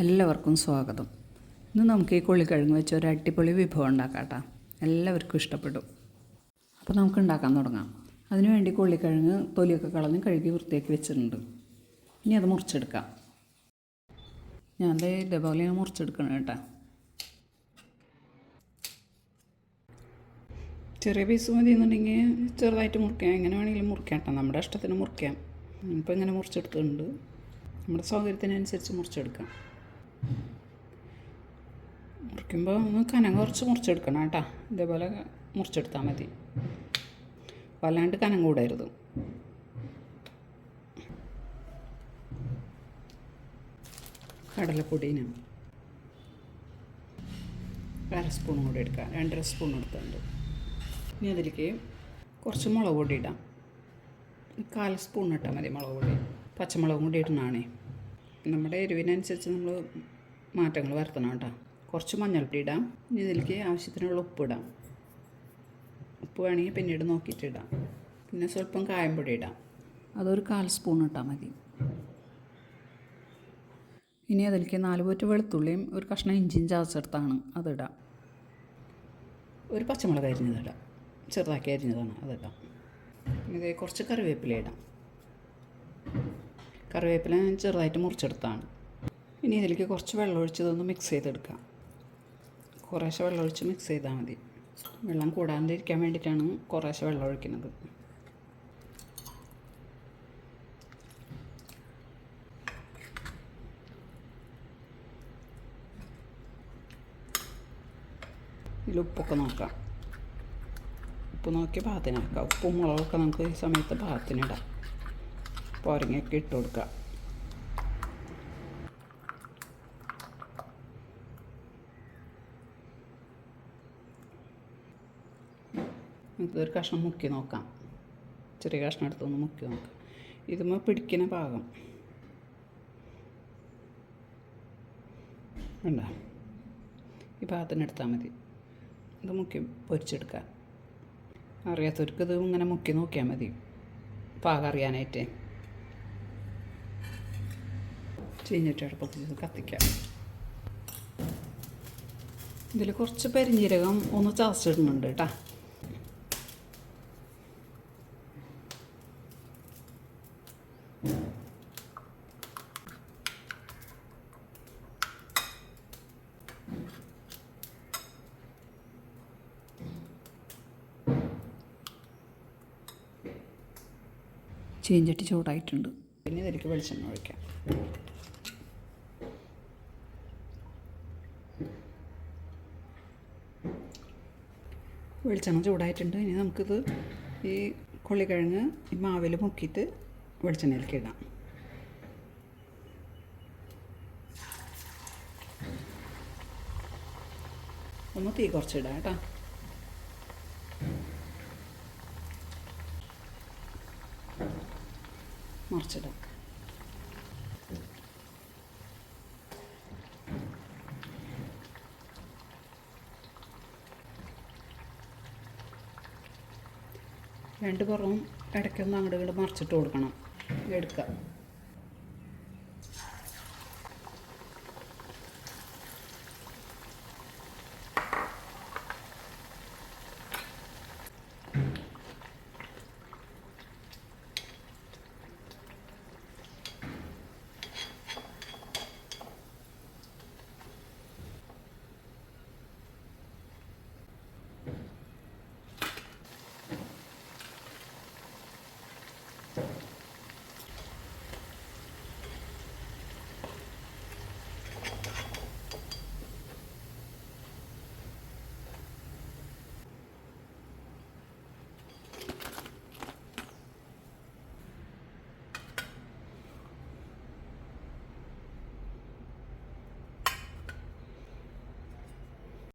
എല്ലാവർക്കും സ്വാഗതം. ഇന്ന് നമുക്ക് ഈ കൊള്ളിക്കിഴങ്ങ് വെച്ച് ഒരു അടിപൊളി വിഭവം ഉണ്ടാക്കാം കേട്ടോ എല്ലാവർക്കും ഇഷ്ടപ്പെടും. അപ്പോൾ നമുക്ക് ഉണ്ടാക്കാൻ തുടങ്ങാം. അതിനുവേണ്ടി കൊള്ളിക്കിഴങ്ങ് തൊലിയൊക്കെ കളഞ്ഞ് കഴുകി വൃത്തിയാക്കി വെച്ചിട്ടുണ്ട്. ഇനി അത് മുറിച്ചെടുക്കാം. ഞാൻ ഇതേപോലെ ഞാൻ മുറിച്ചെടുക്കണം കേട്ടോ. ചെറിയ പീസ് മതി എന്നുണ്ടെങ്കിൽ ചെറുതായിട്ട് മുറിക്കാം. എങ്ങനെ വേണമെങ്കിലും മുറിക്കാം കേട്ടോ. നമ്മുടെ ഇഷ്ടത്തിന് മുറിക്കാം. ഇപ്പോൾ ഇങ്ങനെ മുറിച്ചെടുത്തിട്ടുണ്ട്. നമ്മുടെ സൗകര്യത്തിനനുസരിച്ച് മുറിച്ചെടുക്കാം. മുറിക്കുമ്പോൾ ഒന്ന് കനം കുറച്ച് മുറിച്ചെടുക്കണം കേട്ടോ. ഇതേപോലെ മുറിച്ചെടുത്താൽ മതി. വല്ലാണ്ട് കനം കൂടരുത്. കടലപ്പൊടിന് അര സ്പൂൺ കൂടി എടുക്കാം. രണ്ടര സ്പൂൺ എടുത്തുണ്ട് ഇനി അതിലേക്ക് കുറച്ച് മുളക് പൊടി ഇടാം. കാൽ സ്പൂൺ ഇട്ടാൽ മതി മുളക് പൊടി. പച്ചമുളകും കൂടി ഇടണാണേ. നമ്മുടെ എരിവിനനുസരിച്ച് നമ്മൾ മാറ്റങ്ങൾ വരുത്തണം കേട്ടോ. കുറച്ച് മഞ്ഞൾപ്പൊടി ഇടാം. ഇനി ഇതിലേക്ക് ആവശ്യത്തിനുള്ള ഉപ്പ് ഇടാം. ഉപ്പ് വേണമെങ്കിൽ പിന്നീട് നോക്കിയിട്ട് ഇടാം. പിന്നെ സ്വല്പം കായംപൊടി ഇടാം. അതൊരു കാൽ സ്പൂൺ ഇട്ടാൽ മതി. ഇനി അതിലേക്ക് നാല് പോറ്റ് വെളുത്തുള്ളിയും ഒരു കഷ്ണം ഇഞ്ചിയും ചതച്ചെടുത്താണ് അതിടാം ഒരു പച്ചമുളക് അരിഞ്ഞതിടാം ചെറുതാക്കി അരിഞ്ഞതാണ് അതിടാം ഇത് കുറച്ച് കറിവേപ്പില ഇടാം. കറിവേപ്പില ഞാൻ ചെറുതായിട്ട് മുറിച്ചെടുത്താണ്. ഇനി ഇതിലേക്ക് കുറച്ച് വെള്ളം ഒഴിച്ചതൊന്ന് മിക്സ് ചെയ്തെടുക്കാം. കുറേശ്ശെ വെള്ളം ഒഴിച്ച് മിക്സ് ചെയ്താൽ മതി. വെള്ളം കൂടാണ്ടിരിക്കാൻ വേണ്ടിയിട്ടാണ് കുറേശ്ശെ വെള്ളം ഒഴിക്കുന്നത്. ഇതിൽ ഉപ്പൊക്കെ നോക്കാം. ഉപ്പ് നോക്കി പാകത്തിനാക്കാം. ഉപ്പും മുളകൊക്കെ നമുക്ക് ഈ സമയത്ത് പാകത്തിനിടാം. പോരങ്ങയൊക്കെ ഇട്ട് കൊടുക്കുക. നമുക്കൊരു കഷ്ണം മുക്കി നോക്കാം. ചെറിയ കഷ്ണം എടുത്തൊന്ന് മുക്കി നോക്കാം. ഇതുമ്പോൾ പിടിക്കുന്ന ഭാഗം. വേണ്ട ഈ ഭാഗത്തിന് എടുത്താൽ മതി. ഇത് മുക്കി പൊരിച്ചെടുക്കാം. അറിയാത്തവർക്ക് ഇത് ഇങ്ങനെ മുക്കി നോക്കിയാൽ മതി. പാകം അറിയാനായിട്ട്. ചീഞ്ഞിട്ട് അടുപ്പത്ത് കത്തിക്കാം ഇതിൽ കുറച്ച് പരിഞ്ഞീരകം ഒന്ന് ചതച്ചിടുന്നുണ്ട് കേട്ടോ ചീഞ്ചട്ടി ചൂടായിട്ടുണ്ട് പിന്നെ ഇതിലേക്ക് വെളിച്ചെണ്ണ ഒഴിക്കാം വെളിച്ചെണ്ണ ചൂടായിട്ടുണ്ട്. ഇനി നമുക്കിത് ഈ കൊള്ളിക്കിഴങ്ങ് ഈ മാവിൽ മുക്കിയിട്ട് വെളിച്ചെണ്ണയിലേക്ക് ഇടാം. ഒന്ന് തീ കുറച്ചിടാം കേട്ടോ. മറിച്ചിടാം. രണ്ട് പുറവും ഇടയ്ക്കൊന്ന് അങ്ങോട്ട് ഇങ്ങോട്ട് മറിച്ചിട്ട് കൊടുക്കണം. എടുക്കുക.